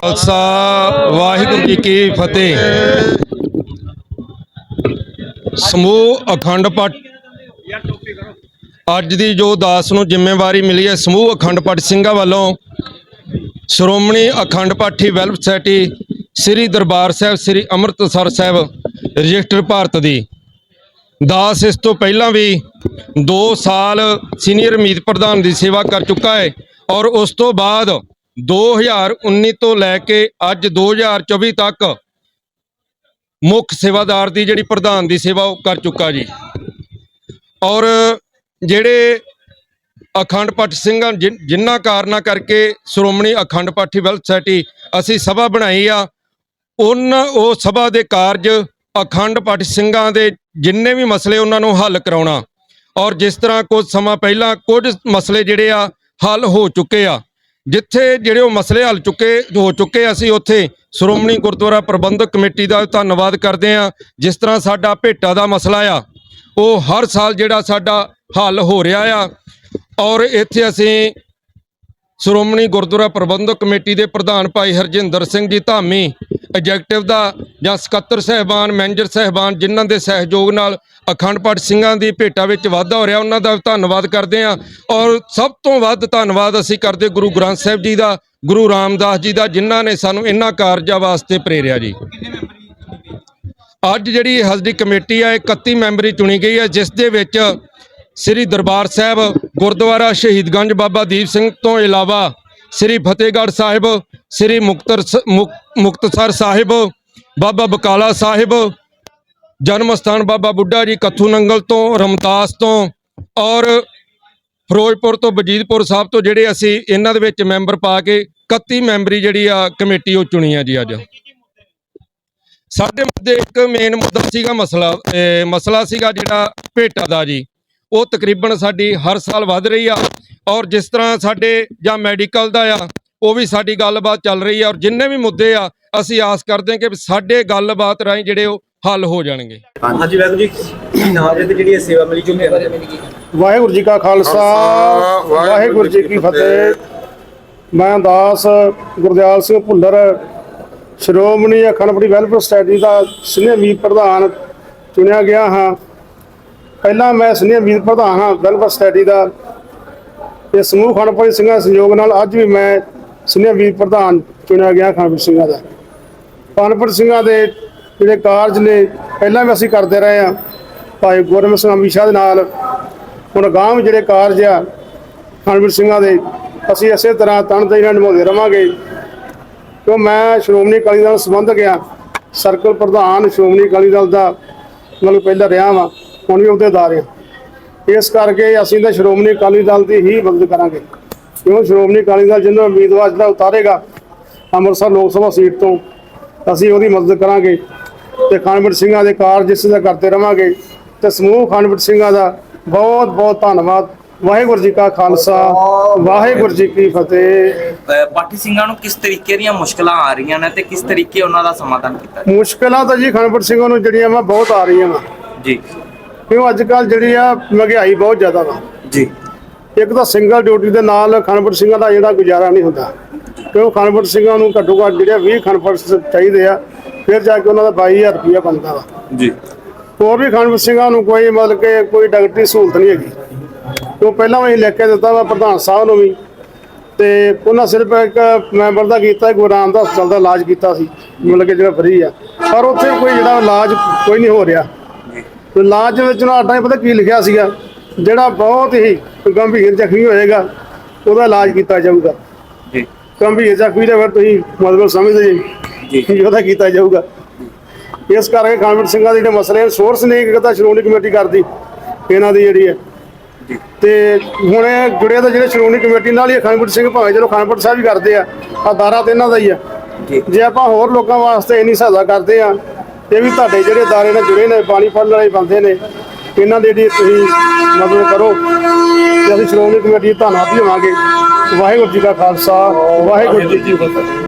ਖਾਲਸਾ, ਵਾਹਿਗੁਰੂ ਜੀ ਕੀ ਫਤਿਹ। ਸਮੂਹ ਅਖੰਡ ਪਾਠ। ਅੱਜ ਦੀ ਜੋ ਦਾਸ ਨੂੰ ਜ਼ਿੰਮੇਵਾਰੀ ਮਿਲੀ ਹੈ, ਸਮੂਹ ਅਖੰਡ ਪਾਠ ਸਿੰਘਾਂ ਵੱਲੋਂ, Shiromani Akhand Pathi welfare society, Shri Darbar Sahib, Shri Amritsar Sahib, register Bharat ਦੀ। ਦਾਸ ਇਸ ਤੋਂ ਪਹਿਲਾਂ ਵੀ 2 ਸਾਲ ਸੀਨੀਅਰ ਮੀਤ ਪ੍ਰਧਾਨ ਦੀ ਸੇਵਾ ਕਰ ਚੁੱਕਾ ਹੈ ਔਰ ਉਸ ਤੋਂ ਬਾਅਦ 2019 ਤੋਂ ਲੈ ਕੇ ਅੱਜ 2024 ਤੱਕ ਮੁੱਖ ਸੇਵਾਦਾਰ ਦੀ ਜਿਹੜੀ ਪ੍ਰਧਾਨ ਦੀ ਸੇਵਾ ਉਹ ਕਰ ਚੁੱਕਾ ਜੀ। ਔਰ ਜਿਹੜੇ ਅਖੰਡ ਪਾਠ ਸਿੰਘਾਂ ਜਿਨ- ਜਿਨ੍ਹਾਂ ਕਾਰਨਾਂ ਕਰਕੇ ਸ਼੍ਰੋਮਣੀ ਅਖੰਡ ਪਾਠੀ ਵੈਲਥ ਸੋਸਾਇਟੀ ਅਸੀਂ ਸਭਾ ਬਣਾਈ ਆ ਉਹਨਾਂ ਉਹ ਸਭਾ ਦੇ ਕਾਰਜ ਅਖੰਡ ਪਾਠ ਸਿੰਘਾਂ ਦੇ ਜਿੰਨੇ ਵੀ ਮਸਲੇ ਉਹਨਾਂ ਨੂੰ ਹੱਲ ਕਰਾਉਣਾ। ਔਰ ਜਿਸ ਤਰ੍ਹਾਂ ਕੁਝ ਸਮਾਂ ਪਹਿਲਾਂ ਕੁਝ ਮਸਲੇ ਜਿਹੜੇ ਆ, ਹੱਲ ਹੋ ਚੁੱਕੇ ਆ। ਜਿੱਥੇ ਜਿਹੜੇ ਉਹ ਮਸਲੇ ਹੱਲ ਚੁੱਕੇ ਹੋ ਚੁੱਕੇ ਅਸੀਂ ਉੱਥੇ ਸ਼੍ਰੋਮਣੀ ਗੁਰਦੁਆਰਾ ਪ੍ਰਬੰਧਕ ਕਮੇਟੀ ਦਾ ਧੰਨਵਾਦ ਕਰਦੇ ਆ ਜਿਸ ਤਰ੍ਹਾਂ ਸਾਡਾ ਭੇਟਾ ਦਾ ਮਸਲਾ ਆ, ਉਹ ਹਰ ਸਾਲ ਜਿਹੜਾ ਸਾਡਾ ਹੱਲ ਹੋ ਰਿਹਾ ਆ। ਔਰ ਇੱਥੇ ਅਸੀਂ ਸ਼੍ਰੋਮਣੀ ਗੁਰਦੁਆਰਾ ਪ੍ਰਬੰਧਕ ਕਮੇਟੀ ਦੇ ਪ੍ਰਧਾਨ ਭਾਈ ਹਰਜਿੰਦਰ ਸਿੰਘ ਜੀ ਧਾਮੀ ਐਗਜ਼ੈਕਟਿਵ ਦਾ ਜਾਂ ਸਕੱਤਰ ਸਹਿਬਾਨ ਮੈਨੇਜਰ ਸਹਿਬਾਨ, ਜਿਨ੍ਹਾਂ ਦੇ ਸਹਿਯੋਗ ਨਾਲ ਅਖੰਡ ਪਾਠ ਸਿੰਘਾਂ ਦੀ ਭੇਟਾ ਵਿੱਚ ਵਾਧਾ ਹੋ ਰਿਹਾ, ਉਹਨਾਂ ਦਾ ਧੰਨਵਾਦ ਕਰਦੇ ਹਾਂ। ਔਰ ਸਭ ਤੋਂ ਵੱਧ ਧੰਨਵਾਦ ਅਸੀਂ ਕਰਦੇ ਗੁਰੂ ਗ੍ਰੰਥ ਸਾਹਿਬ ਜੀ ਦਾ, ਗੁਰੂ ਰਾਮਦਾਸ ਜੀ ਦਾ, ਜਿਨ੍ਹਾਂ ਨੇ ਸਾਨੂੰ ਇਹਨਾਂ ਕਾਰਜਾਂ ਵਾਸਤੇ ਪ੍ਰੇਰਿਆ ਜੀ। ਅੱਜ ਜਿਹੜੀ ਸਾਡੀ ਕਮੇਟੀ ਹੈ ਇਹ 31 ਮੈਂਬਰੀ ਚੁਣੀ ਗਈ ਹੈ, ਜਿਸ ਦੇ ਵਿੱਚ ਸ੍ਰੀ ਦਰਬਾਰ ਸਾਹਿਬ, ਗੁਰਦੁਆਰਾ ਸ਼ਹੀਦਗੰਜ ਬਾਬਾ ਦੀਪ ਸਿੰਘ ਤੋਂ ਇਲਾਵਾ ਸ੍ਰੀ ਫਤਿਹਗੜ੍ਹ ਸਾਹਿਬ, ਸ੍ਰੀ ਮੁਕਤਰ ਮੁਕਤਸਰ ਸਾਹਿਬ, ਬਾਬਾ ਬਕਾਲਾ ਸਾਹਿਬ, ਜਨਮ ਸਥਾਨ ਬਾਬਾ ਬੁੱਢਾ ਜੀ ਕੱਥੂ ਨੰਗਲ ਤੋਂ, ਰਮਦਾਸ ਤੋਂ ਔਰ ਫਿਰੋਜ਼ਪੁਰ ਤੋਂ ਬਜੀਦਪੁਰ ਸਾਹਿਬ ਤੋਂ ਜਿਹੜੇ ਅਸੀਂ ਇਹਨਾਂ ਦੇ ਵਿੱਚ ਮੈਂਬਰ ਪਾ ਕੇ 31 ਮੈਂਬਰੀ ਜਿਹੜੀ ਆ ਕਮੇਟੀ ਉਹ ਚੁਣੀ ਆ ਜੀ ਅੱਜ। ਸਾਡੇ ਮੁੱਦੇ ਇੱਕ ਮੇਨ ਮੁੱਦਾ ਸੀਗਾ ਮਸਲਾ ਮਸਲਾ ਸੀਗਾ ਜਿਹੜਾ ਭੇਟਾ ਦਾ ਜੀ। ਉਹ ਤਕਰੀਬਨ ਸਾਡੀ ਹਰ ਸਾਲ ਵੱਧ ਰਹੀ ਆ। ਔਰ ਜਿਸ ਤਰ੍ਹਾਂ ਸਾਡੇ ਜਾਂ ਮੈਡੀਕਲ ਦਾ ਆ ਉਹ ਵੀ ਸਾਡੀ ਗੱਲਬਾਤ ਚੱਲ ਰਹੀ ਆ ਔਰ ਜਿੰਨੇ ਵੀ ਮੁੱਦੇ ਆ ਅਸੀਂ ਆਸ ਕਰਦੇ ਹਾਂ ਕਿ ਸਾਡੇ ਗੱਲਬਾਤ ਰਾਹੀਂ ਜਿਹੜੇ ਉਹ ਹੱਲ ਹੋ ਜਾਣਗੇ। ਹਾਂਜੀ ਵਾਹਿਗੁਰੂ ਜੀ ਨਾਲ ਦੇ ਜਿਹੜੀ ਇਹ ਸੇਵਾ ਮਿਲੀ ਜੁਲੀ ਹੈ ਵਾਹਿਗੁਰੂ ਜੀ ਕਾ ਖਾਲਸਾ ਵਾਹਿਗੁਰੂ ਜੀ ਕੀ ਫਤਿਹ। ਮੈਂ ਦਾਸ ਗੁਰਦਿਆਲ ਸਿੰਘ ਭੁੱਲਰ ਸ਼੍ਰੋਮਣੀ ਅਖੰਡ ਪਾਠੀ ਵੈਲਫੇਅਰ ਸੋਸਾਇਟੀ ਦਾ ਸੀਨੀਅਰ ਮੀਤ ਪ੍ਰਧਾਨ ਚੁਣਿਆ ਗਿਆ ਹਾਂ। ਪਹਿਲਾਂ ਮੈਂ ਸੀਨੀਅਰ ਮੀਤ ਪ੍ਰਧਾਨ ਹਾਂ ਵੈਲਫੇਅਰ ਸੋਸਾਇਟੀ ਦਾ। ਤੇ ਸਮੂਹ ਖਣਪ੍ਰੀਤ ਸਿੰਘਾਂ ਦੇ ਸਹਿਯੋਗ ਨਾਲ ਅੱਜ ਵੀ ਮੈਂ ਸੀਨੀਅਰ ਵੀਰ ਪ੍ਰਧਾਨ ਚੁਣਿਆ ਗਿਆ ਖਣਪ੍ਰੀਤ ਸਿੰਘਾਂ ਦਾ। ਖਣਪ੍ਰੀਤ ਸਿੰਘਾਂ ਦੇ ਜਿਹੜੇ ਕਾਰਜ ਨੇ, ਪਹਿਲਾਂ ਵੀ ਅਸੀਂ ਕਰਦੇ ਰਹੇ ਹਾਂ। ਭਾਈ ਗੁਰਮਤਿ ਸਿੰਘ ਅਮੀਸ਼ਾ ਦੇ ਨਾਲ ਹੁਣ ਗਾਂਵ ਜਿਹੜੇ ਕਾਰਜ ਆ ਖਣਪ੍ਰੀਤ ਸਿੰਘਾਂ ਦੇ, ਅਸੀਂ ਇਸੇ ਤਰ੍ਹਾਂ ਤਨਦੇਹੀ ਨਾਲ ਨਿਭਾਉਂਦੇ ਰਵਾਂਗੇ। ਕਿਉਂ ਮੈਂ ਸ਼੍ਰੋਮਣੀ ਅਕਾਲੀ ਦਲ ਸੰਬੰਧ ਆ ਸਰਕਲ ਪ੍ਰਧਾਨ ਸ਼੍ਰੋਮਣੀ ਅਕਾਲੀ ਦਲ ਦਾ ਮਤਲਬ ਪਹਿਲਾਂ ਰਿਹਾ ਵਾਂ, ਹੁਣ ਵੀ ਅਹੁਦੇਦਾਰ ਆ ਇਸ ਕਰਕੇ ਅਸੀਂ ਤਾਂ ਸ਼੍ਰੋਮਣੀ ਅਕਾਲੀ ਦਲ ਦੀ ਹੀ ਮਦਦ ਕਰਾਂਗੇ। ਕਿਉਂ? ਸ਼੍ਰੋਮਣੀ ਅਕਾਲੀ ਦਲ ਜਿਹਨੂੰ ਉਮੀਦਵਾਰ ਜਿਹੜਾ ਉਤਾਰੇਗਾ ਅੰਮ੍ਰਿਤਸਰ ਲੋਕ ਸਭਾ ਸੀਟ ਤੋਂ ਅਸੀਂ ਉਹਦੀ ਮਦਦ ਕਰਾਂਗੇ ਤੇ ਖਾਨਵੀਰ ਸਿੰਘਾਂ ਦੇ ਕਾਰਜ ਇਸ ਦਾ ਕਰਦੇ ਰਵਾਂਗੇ ਤੇ ਸਮੂਹ ਖਾਨਵੀਰ ਸਿੰਘਾਂ ਦਾ ਬਹੁਤ ਬਹੁਤ ਧੰਨਵਾਦ। ਵਾਹਿਗੁਰੂ ਜੀ ਕਾ ਖਾਲਸਾ ਵਾਹਿਗੁਰੂ ਜੀ ਕੀ ਫਤਿਹ। ਪਾਠੀ ਸਿੰਘਾਂ ਨੂੰ ਕਿਸ ਤਰੀਕੇ ਦੀਆਂ ਮੁਸ਼ਕਲਾਂ ਆ ਰਹੀਆਂ ਨੇ ਤੇ ਕਿਸ ਤਰੀਕੇ ਉਹਨਾਂ ਦਾ ਸਮਾਧਾਨ ਕੀਤਾ? ਮੁਸ਼ਕਲਾਂ ਤਾਂ ਜੀ ਖਾਨਵੀਰ ਸਿੰਘਾਂ ਨੂੰ ਜਿਹੜੀਆਂ ਵਾ ਬਹੁਤ ਆ ਰਹੀਆਂ ਵਾ। ਜੀ। ਕਿਉਂ ਅੱਜ ਕੱਲ ਜਿਹੜੀ ਆ ਮਹਿੰਗਾਈ ਬਹੁਤ ਜ਼ਿਆਦਾ ਵਾ। ਜੀ। ਇੱਕ ਤਾਂ ਸਿੰਗਲ ਡਿਊਟੀ ਦੇ ਨਾਲ ਖਾਨਪੁਰ ਸਿੰਘਾਂ ਦਾ ਜਿਹੜਾ ਗੁਜ਼ਾਰਾ ਨਹੀਂ ਹੁੰਦਾ। ਕਿਉਂ ਖਾਨਪੁਰ ਸਿੰਘਾਂ ਨੂੰ ਘੱਟੋ ਘੱਟ ਜਿਹੜੇ 20 ਖਾਨਪੁਰ ਚਾਹੀਦੇ ਆ ਫਿਰ ਜਾ ਕੇ ਉਹਨਾਂ ਦਾ 22000 ਰੁਪਇਆ ਬਣਦਾ ਵਾ। ਜੀ। ਹੋਰ ਵੀ ਖਾਨਪੁਰ ਸਿੰਘਾਂ ਨੂੰ ਕੋਈ ਮਤਲਬ ਕਿ ਕੋਈ ਡਾਕਟਰੀ ਸਹੂਲਤ ਨਹੀਂ ਹੈਗੀ। ਕਿਉਂ ਪਹਿਲਾਂ ਵੀ ਲਿਖ ਕੇ ਦਿੱਤਾ ਵਾ ਪ੍ਰਧਾਨ ਸਾਹਿਬ ਨੂੰ ਵੀ ਤੇ ਉਹਨਾਂ ਸਿਰਫ ਇੱਕ ਮੈਂਬਰ ਦਾ ਕੀਤਾ ਗੁਰੂ ਰਾਮਦਾਸ ਹਸਪਤਾਲ ਦਾ ਇਲਾਜ ਕੀਤਾ ਸੀ ਮਤਲਬ ਕਿ ਜਿਹੜਾ ਫਰੀ ਆ। ਪਰ ਉੱਥੇ ਕੋਈ ਜਿਹੜਾ ਇਲਾਜ ਕੋਈ ਨਹੀਂ ਹੋ ਰਿਹਾ। ਤੇ ਦੇ ਵਿੱਚ ਨਾ ਅੱਡਾ ਪਤਾ ਕੀ ਲਿਖਿਆ ਸੀਗਾ ਜਿਹੜਾ ਬਹੁਤ ਹੀ ਗੰਭੀਰ ਜ਼ਖਮੀ ਹੋਏਗਾ ਉਹਦਾ ਇਲਾਜ ਕੀਤਾ ਜਾਊਗਾ। ਜੀ। ਗੰਭੀਰ ਜ਼ਖਮੀ ਦੇ ਫਿਰ ਤੁਸੀਂ ਮਤਲਬ ਸਮਝਦੇ ਜੀ ਕਿ ਉਹਦਾ ਕੀਤਾ ਜਾਊਗਾ। ਇਸ ਕਰਕੇ ਖਾਨਵੀਰ ਸਿੰਘਾਂ ਦੇ ਜਿਹੜੇ ਮਸਲੇ ਸੋਰਸ ਨਹੀਂ ਕਿਤਾ ਸ਼੍ਰੋਮਣੀ ਕਮੇਟੀ ਕਰਦੀ ਇਹਨਾਂ ਦੀ ਜਿਹੜੀ ਹੈ। ਤੇ ਹੁਣ ਇਹ ਜੁੜੇ ਤਾਂ ਜਿਹੜੇ ਸ਼੍ਰੋਮਣੀ ਕਮੇਟੀ ਨਾਲ ਹੀ ਖਾਨਪੁਰ ਸਿੰਘ ਭਾਵੇਂ ਚਲੋ ਖਾਨਪੁਰ ਸਾਹਿਬ ਵੀ ਕਰਦੇ ਆ ਆ ਦਾਰਾ ਤੇ ਇਹਨਾਂ ਦਾ ਹੀ ਆ। ਜੀ। ਜੇ ਆਪਾਂ ਹੋਰ ਲੋਕਾਂ ਵਾਸਤੇ ਇੰਨੀ ਸਹਾਇਤਾ ਕਰਦੇ ਆ ਇਹ ਵੀ ਤੁਹਾਡੇ ਜਿਹੜੇ ਦਾਰੇ ਨਾਲ ਜੁੜੇ ਨੇ ਪਾਣੀ ਫੜਨ ਵਾਲੇ ਬੰਦੇ ਨੇ, ਇਹਨਾਂ ਦੀ ਜਿਹੜੀ ਤੁਸੀਂ ਮਦਦ ਕਰੋ ਤੇ ਅਸੀਂ ਸ਼੍ਰੋਮਣੀ ਕਮੇਟੀ ਦਾ ਧੰਨਵਾਦੀ ਹੋਵਾਂਗੇ। ਵਾਹਿਗੁਰੂ ਜੀ ਕਾ ਖਾਲਸਾ, ਵਾਹਿਗੁਰੂ ਜੀ ਕੀ ਫਤਿਹ।